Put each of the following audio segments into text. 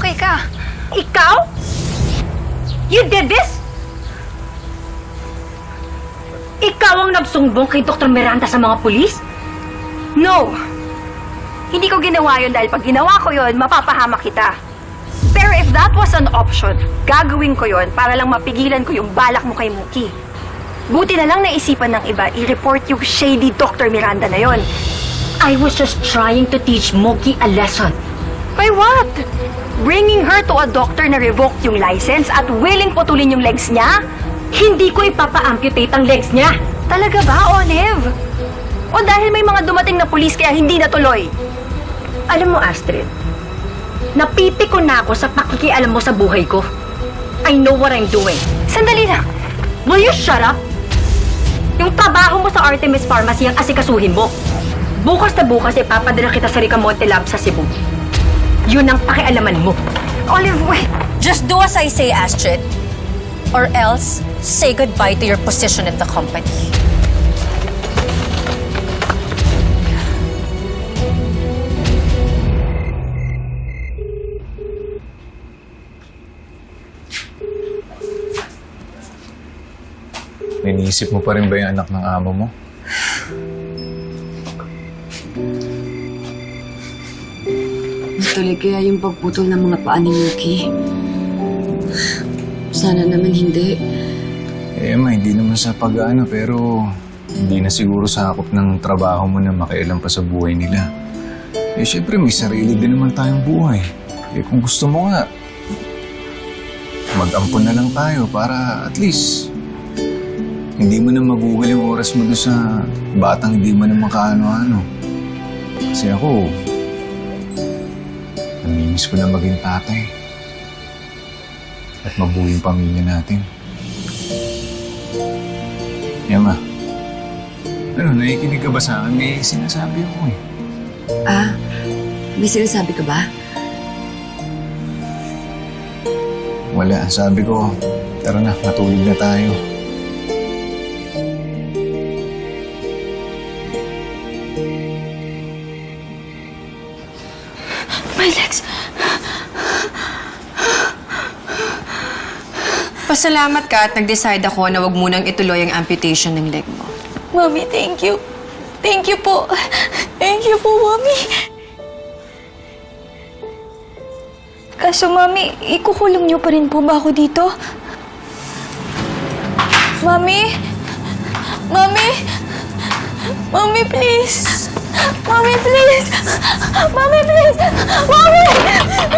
okay ka. Ikaw? You did this? Ikaw ang nagsumbong kay Dr. Miranda sa mga pulis? No! Hindi ko ginawa yun dahil pag ginawa ko yun, mapapahamak kita. Pero if that was an option, gagawin ko yun para lang mapigilan ko yung balak mo kay Muki. Buti na lang naisipan ng iba, i-report yung shady Dr. Miranda na yon. I was just trying to teach Moki a lesson. By what? Bringing her to a doctor na revoked yung license at willing putulin yung legs niya? Hindi ko ipapa-amputate ang legs niya. Talaga ba, Olive? O dahil may mga dumating na pulis kaya hindi natuloy? Alam mo, Astrid, napipiko na ako sa pakikialam mo sa buhay ko. I know what I'm doing. Sandali lang. Will you shut up? Yung trabaho mo sa Artemis Pharmacy ang asikasuhin mo. Bukas na bukas ipapadala kita sa Ricamonte Lab sa Cebu. Yun ang pakialaman mo. Olive, wait. Just do as I say, Astrid. Or else, say goodbye to your position in the company. Iniisip mo pa rin ba yung anak ng amo mo? Tuloy kaya yung pagputol ng mga paa ni Yuki. Sana naman hindi. Eh, ma, hindi naman sa pag-ano, pero hindi na siguro sakop ng trabaho mo na makialam pa sa buhay nila. Eh, syempre, may sarili din naman tayong buhay. Eh, kung gusto mo nga, mag-ampon na lang tayo para at least hindi mo na magugal yung oras mo doon sa batang hindi mo na makaano-ano. Kasi ako, namimiss ko na maging tatay. At mabuo yung pamilya natin. Yama, ano, nakikinig ka ba sa akin? May sinasabi ako eh. Ah, may sinasabi ka ba? Wala, sabi ko, tara na, matulog na tayo. My legs. Pasalamat ka at nag-decide ako na wag munang ituloy ang amputation ng leg mo. Mami, thank you. Thank you po. Thank you po, Mami. Kaso, Mami, ikukulong niyo pa rin po ba ako dito? Mami? Mami? Mami, please. Mami, please. Mami, please. Mami!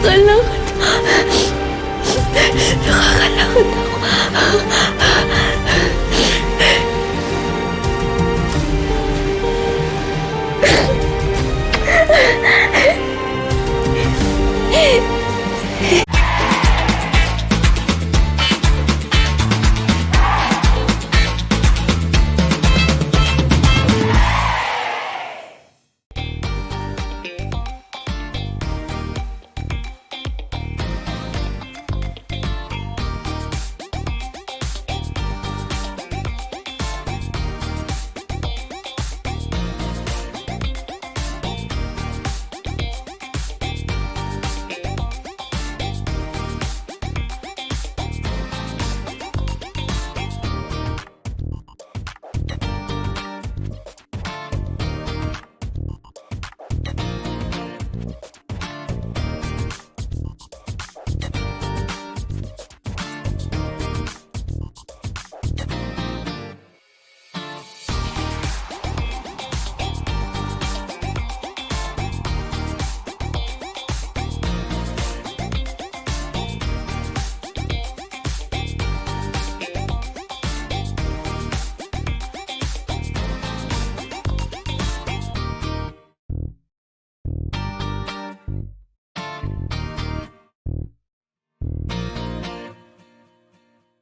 Nakakalakad. Nakakalakad ako.